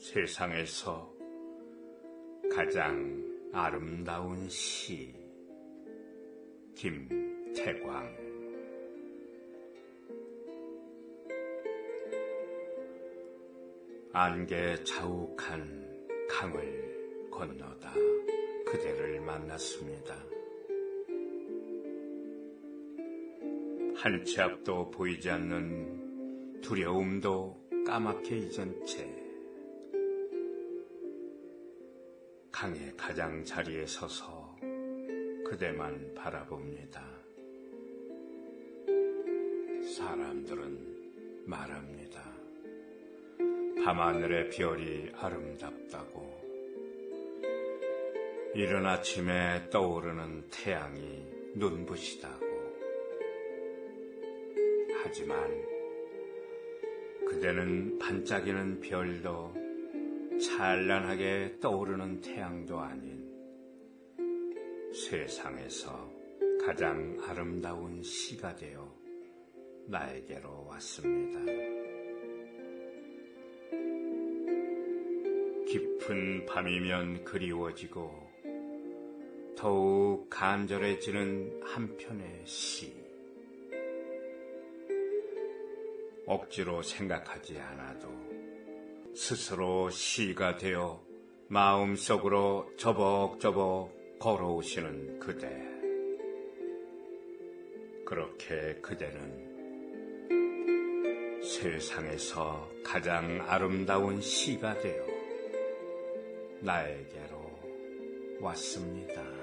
세상에서 가장 아름다운 시 김태광 안개 자욱한 강을 건너다 그대를 만났습니다. 한 치 앞도 보이지 않는 두려움도 까맣게 잊은 채 강의 가장 자리에 서서 그대만 바라봅니다. 사람들은 말합니다. 밤하늘의 별이 아름답다고. 이른 아침에 떠오르는 태양이 눈부시다고. 하지만 그대는 반짝이는 별도 찬란하게 떠오르는 태양도 아닌 세상에서 가장 아름다운 시가 되어 나에게로 왔습니다. 깊은 밤이면 그리워지고 더욱 간절해지는 한편의 시. 억지로 생각하지 않아도 스스로 시가 되어 마음속으로 저벅저벅 걸어오시는 그대. 그렇게 그대는 세상에서 가장 아름다운 시가 되어 나에게로 왔습니다.